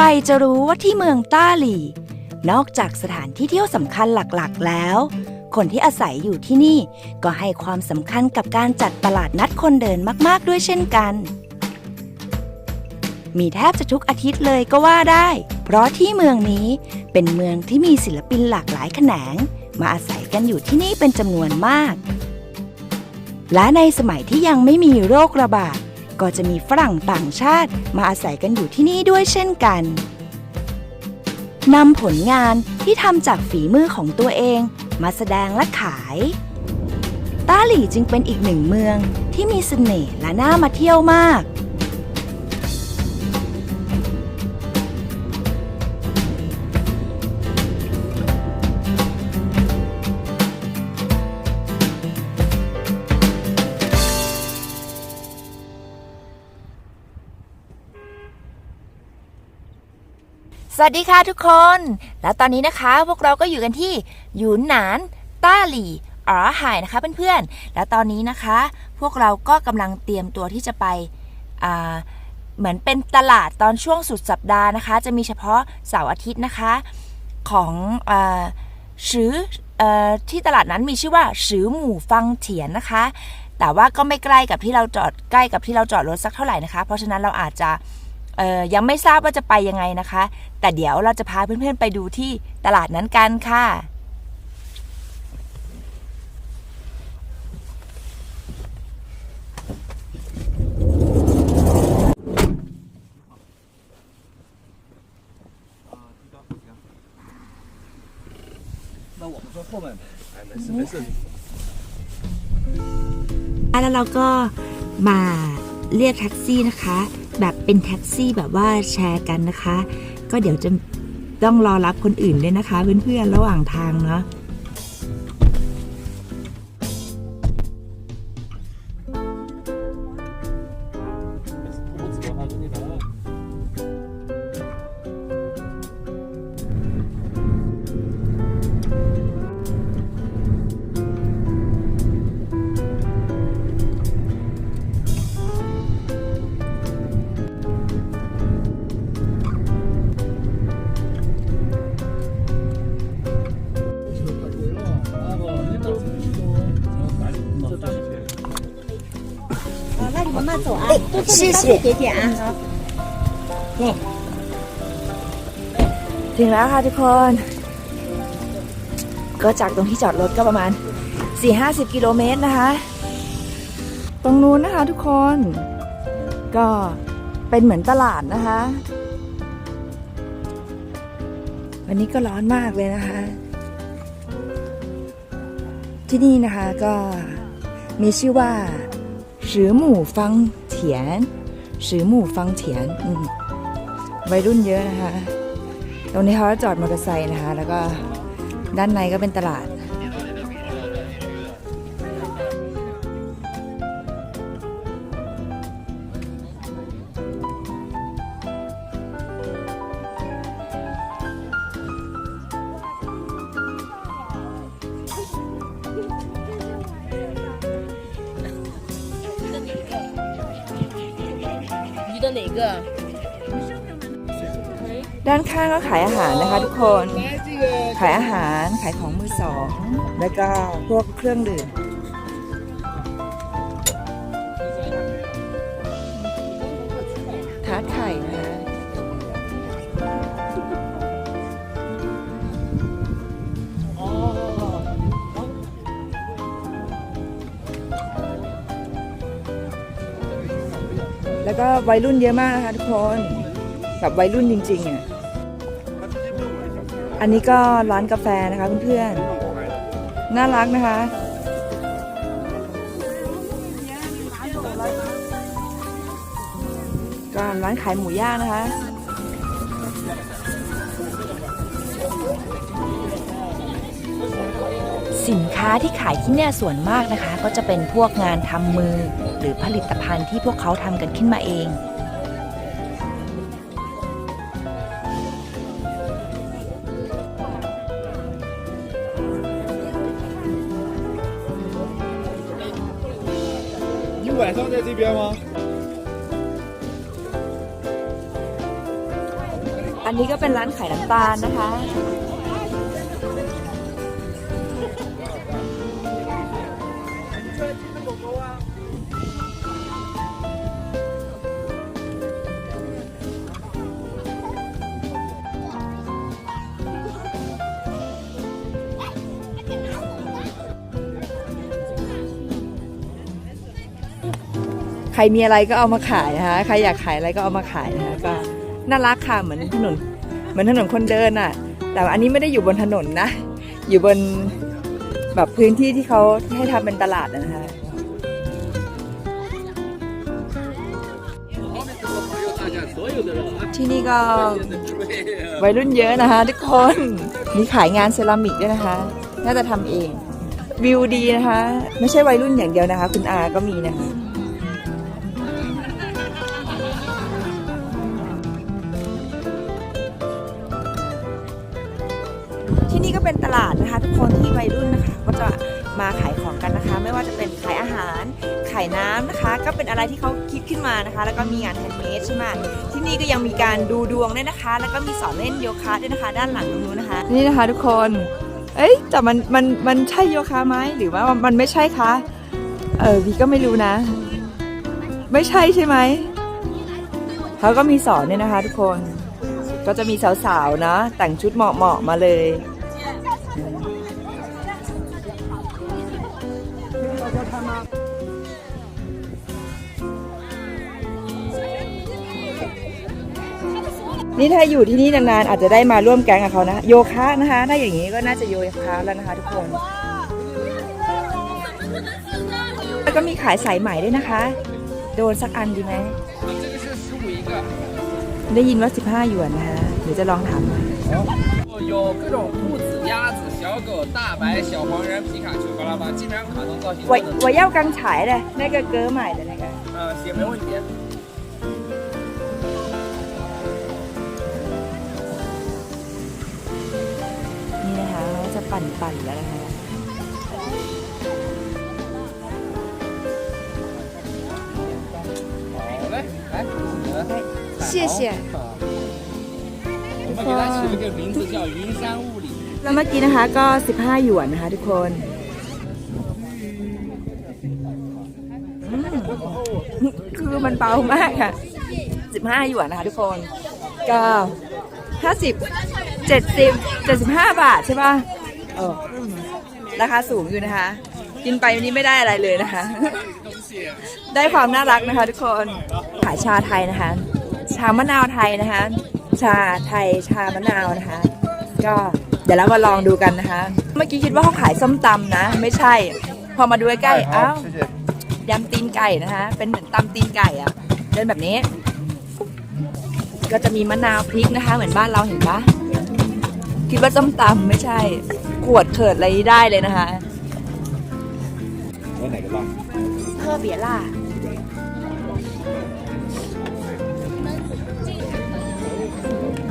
รจะรู้ว่าที่เมืองต้าหลี่ นอกจากสถานที่เที่ยวสำคัญหลักๆ แล้ว คนที่อาศัยอยู่ที่นี่ ก็ให้ความสำคัญกับการจัดตลาดนัดคนเดินมากๆด้วยเช่นกัน มีแทบจะทุกอาทิตย์เลยก็ว่าได้ เพราะที่เมืองนี้เป็นเมืองที่มีศิลปินหลากหลายแขนง มาอาศัยกันอยู่ที่นี่เป็นจำนวนมาก และในสมัยที่ยังไม่มีโรคระบาด ก็จะมีฝรั่งต่างชาติมาอาศัยกันอยู่ที่นี่ด้วยเช่นกันนำผลงานที่ทำจากฝีมือของตัวเองมาแสดงและขาย ต้าหลี่จึงเป็นอีกหนึ่งเมืองที่มีเสน่ห์และน่ามาเที่ยวมาก สวัสดีค่ะทุกคน แล้วตอนนี้นะคะพวกเราก็อยู่กันที่หยูนหนานต้าหลี่อ๋อหายนะคะเพื่อนๆ แล้วตอนนี้นะคะ พวกเราก็กำลังเตรียมตัวที่จะไปเหมือนเป็นตลาดตอนช่วงสุดสัปดาห์นะคะ จะมีเฉพาะเสาร์อาทิตย์นะคะของอชื่ออที่ตลาดนั้นมีชื่อว่าชือหมู่ฟังเถียนนะคะ แต่ว่าก็ไม่ใกล้กับที่เราจอดใกล้กับที่เราจอดรถสักเท่าไหร่นะคะ เพราะฉะนั้นเราอาจจะ ยังไม่ทราบว่าจะไปยังไงนะคะ แต่เดี๋ยวเราจะพาเพื่อนๆไปดูที่ตลาดนั้นกันค่ะแล้วเราก็มาเรียกแท็กซี่นะคะ แบบเป็นแท็กซี่แบบว่าแชร์กันนะคะ ก็เดี๋ยวจะต้องรอรับคนอื่นด้วยนะคะ เพื่อนๆระหว่างทางเนาะ 走啊，多坐点，稍微点点啊。 ถึงแล้วค่ะทุกคน ก็จากตรงที่จอดรถก็ประมาณ 4-50 กิโลเมตรนะคะ ตรงนู้นนะคะทุกคน ก็เป็นเหมือนตลาดนะคะ วันนี้ก็ร้อนมากเลยนะคะ ที่นี่นะคะก็มีชื่อว่า สือหมู่ฟังเถียนสือหมู่ฟังเถียนอืวัยรุ่นเยอะนะคะ ตรงนี้เขาจอดมอเตอร์ไซค์นะคะ แล้วก็ด้านในก็เป็นตลาด 哪个？ด้านข้างก็ขายอาหารนะคะทุกคน ขายอาหาร ขายของมือสอง แล้วก็พวกเครื่องดื่ม ทาร์ตไข่ ก็วัยรุ่นเยอะมากนะคะทุกคนแบบวัยรุ่นจริงๆอะอันนี้ก็ร้านกาแฟนะคะเพื่อนๆน่ารักนะคะ ก็ร้านขายหมูย่างนะคะ ค้าที่ขายที่เนี่ยส่วนมากนะคะ ก็จะเป็นพวกงานทำมือ หรือผลิตภัณฑ์ที่พวกเขาทำกันขึ้นมาเอง 你晚上在这边吗？ อันนี้ก็เป็นร้านขายน้ำตาลนะคะ ใครมีอะไรก็เอามาขายนะคะใครอยากขายอะไรก็เอามาขายนะคะก็น่ารักค่ะเหมือนถนนเหมือนถนนคนเดินอะ แต่อันนี้ไม่ได้อยู่บนถนนนะ อยู่บนแบบพื้นที่ที่เขาให้ทำเป็นตลาดนะคะที่นี่ก็วัยรุ่นเยอะนะคะทุกคนมีขายงานเซรามิกด้วยนะคะ น่าจะทำเอง วิวดีนะคะ ไม่ใช่วัยรุ่นอย่างเดียวนะคะ คุณอาก็มีนะคะ ก็เป็นอะไรที่เขาคิดขึ้นมานะคะ แล้วก็มีงานแฮนด์เมดใช่ไหมที่นี่ก็ยังมีการดูดวงด้วยนะคะ แล้วก็มีสอนเล่นโยคะด้วยนะคะ ด้านหลังตรงนู้นนะคะ นี่นะคะทุกคน เอ้ยแต่มันมันมันใช่โยคะไหมหรือว่ามันไม่ใช่คะเออพี่ก็ไม่รู้นะ ไม่ใช่ใช่ไหมเขาก็มีสอนเนี่ยนะคะ ทุกคนก็จะมีสาวๆนะแต่งชุดเหมาะๆมาเลย นี่ถ้าอยู่ที่นี่นานๆอาจจะได้มาร่วมแก๊งกับเขานะ โยคะนะคะ ถ้าอย่างนี้ก็น่าจะโยคะแล้วนะคะ ทุกคน แล้วก็มีขายสายไหมด้วยนะคะ โดนสักอันดีไหม 这个是十五一个， ได้ยินว่า 15หยวนนะคะเดี๋ยวจะลองถามดู 有各种兔子、鸭子、小狗、大白、小黄人、皮卡丘、巴拉巴，基本上卡通造型我都能。我要刚才的那个哥买的那个呃，行，没问题。 ปั่นๆแล้วนะคะเชี่ยเชี่ะแล้วเมื่อกี้นะคะก็ 15 หยวนนะคะทุกคนคือมันเบามากค่ะ 15 หยวนนะคะทุกคนก็50 70 75 บาทใช่ป่ะ เออราคาสูงอยู่นะคะ กินไปวันนี้ไม่ได้อะไรเลยนะคะ ได้ความน่ารักนะคะ ทุกคนขายชาไทยนะคะ ชามะนาวไทยนะคะ ชาไทยชามะนาวนะคะ ก็เดี๋ยวเรามาลองดูกันนะคะ เมื่อกี้คิดว่าเขาขายส้มตำนะ ไม่ใช่ พอมาดูใกล้ๆอ้าวยำตีนไก่นะคะ เป็นเหมือนตำตีนไก่อะเดินแบบนี้ ก็จะมีมะนาวพริกนะคะ เหมือนบ้านเราเห็นปะคิดว่าส้มตำไม่ใช่ ขวดเขิดอะไรได้เลยนะคะ 我哪个辣？特别辣。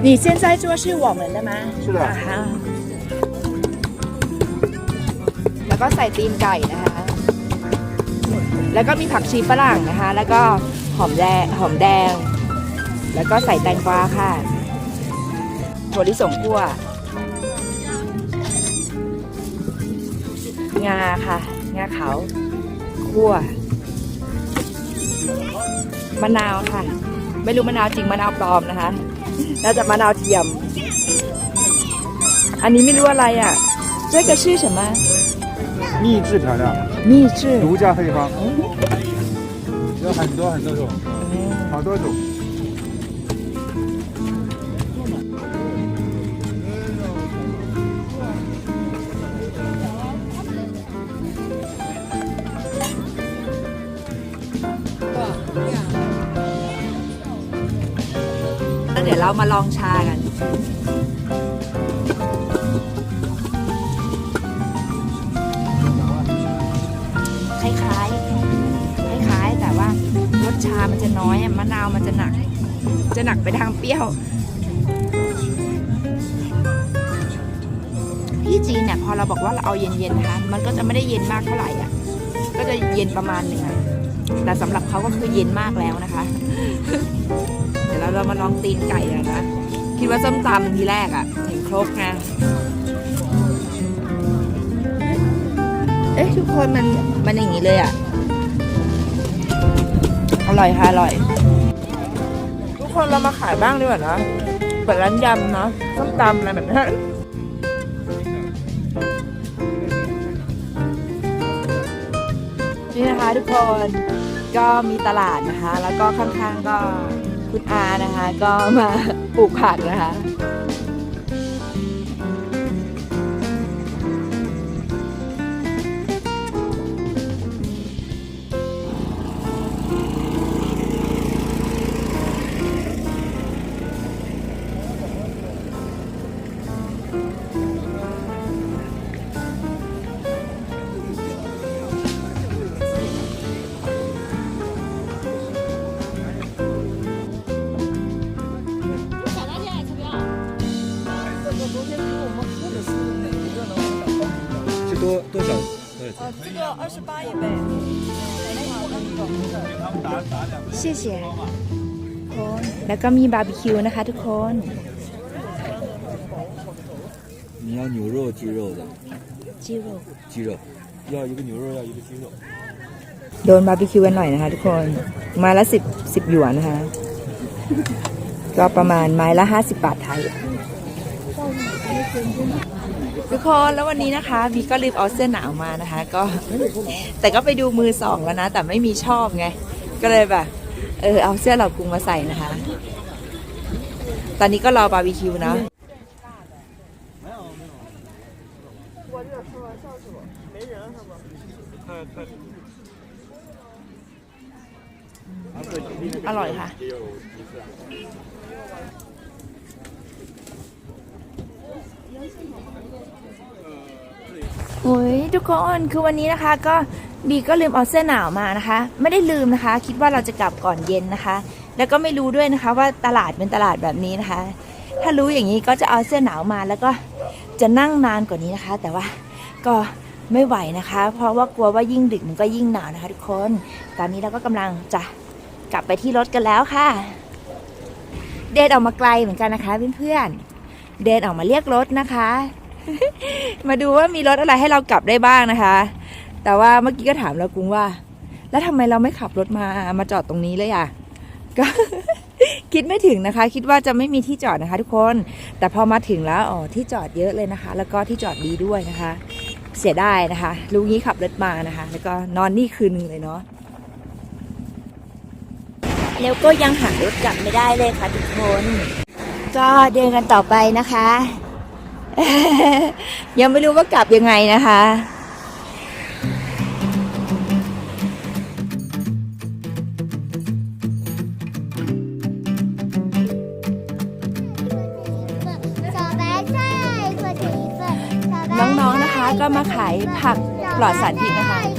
你现在做是我们的吗？是的啊哈แล้วก็ใส่ตีนไก่นะคะ แล้วก็มีผักชีฝรั่งนะคะ แล้วก็หอมแดงหอมแดง แล้วก็ใส่แตงกวาค่ะถั่วลิสงคั่ว งาค่ะ งาขาว คั่วมะนาวค่ะ ไม่รู้มะนาวจริงมะนาวปลอมนะคะ น่าจะมะนาวเทียม อันนี้ไม่รู้อะไรอ่ะ这个是什么秘制调料，秘制独家配方，有很多很多种，好多种。 เดี๋ยวเรามาลองชากัน คล้ายๆ คล้ายๆ แต่ว่ารสชามันจะน้อยมะนาวมันจะหนัก จะหนักไปทางเปรี้ยว ที่จีนเนี่ยพอเราบอกว่าเราเอาเย็นๆนะคะมันก็จะไม่ได้เย็นมากเท่าไหร่อะ ก็จะเย็นประมาณหนึ่งแต่สำหรับเขาก็คือเย็นมากแล้วนะคะ ดี๋ยวเราเรามาลองตีนไก่กันนะ คิดคิดว่าส้มตำทีแรกอะเห็นครกนะ เอ๊ะ ทุกคนมันมันอย่างนี้เลยอะอร่อยค่ะอร่อย ทุกคนเรามาขายบ้างดีกว่านะเปิดร้านยำเนาะส้มตำอะไรแบบนี้นี่นะคะทุกคนก็มีตลาดนะคะ แล้วก็ข้างๆก็ คุณอานะคะ ก็มาปลูกผักนะคะ 少钱？谢谢แล้วก็มีบาร์บีคิวนะคะทุกคน 你要牛肉、鸡肉的？ จิโร่ 鸡肉，要一个牛肉，要一个鸡肉。 โดนบาร์บีคิวกันหน่อยนะคะทุกคน ไม้ละสิบสิบหยวนนะคะ ก็ประมาณไม้ละห้าสิบบาทไทย ทุกคนแล้ววันนี้นะคะบีก็ลืมเอาเสื้อหนาวมานะคะ ก็ แต่ก็ไปดูมือสองแล้วนะ แต่ไม่มีชอบไง ก็เลยแบบเออเอาเสื้อเหล่ากรุงมาใส่นะคะ ตอนนี้ก็รอบาร์บีคิวเนาะอร่อยค่ะ โอ้ยทุกคนคือวันนี้นะคะ ก็บีก็ลืมเอาเสื้อหนาวมานะคะ ไม่ได้ลืมนะคะ คิดว่าเราจะกลับก่อนเย็นนะคะ แล้วก็ไม่รู้ด้วยนะคะ ว่าตลาดเป็นตลาดแบบนี้นะคะ ถ้ารู้อย่างนี้ก็จะเอาเสื้อหนาวมาแล้วก็จะนั่งนานกว่านี้นะคะ แต่ว่าก็ไม่ไหวนะคะ เพราะว่ากลัวว่ายิ่งดึกมันก็ยิ่งหนาวนะคะ ทุกคน ตอนนี้เราก็กำลังจะกลับไปที่รถกันแล้วค่ะ เดินออกมาไกลเหมือนกันนะคะเพื่อนๆเดินออกมาเรียกรถนะคะ มาดูว่ามีรถอะไรให้เรากลับได้บ้างนะคะ แต่ว่าเมื่อกี้ก็ถามเรากรุงว่า แล้วทำไมเราไม่ขับรถมามาจอดตรงนี้เลยอะก็คิดไม่ถึงนะคะ คิดว่าจะไม่มีที่จอดนะคะ ทุกคน แต่พอมาถึงแล้วอ๋อที่จอดเยอะเลยนะคะ แล้วก็ที่จอดดีด้วยนะคะ เสียดายนะคะลุงนี้ขับรถมานะคะ แล้วก็นอนนี่คืนนึงเลยเนาะแล้วก็ยังหารถกลับไม่ได้เลยค่ะทุกคน ก็เดินกันต่อไปนะคะ ยังไม่รู้ว่ากลับยังไงนะคะน้องๆนะคะก็มาขายผักปลอดสารพิษนะคะ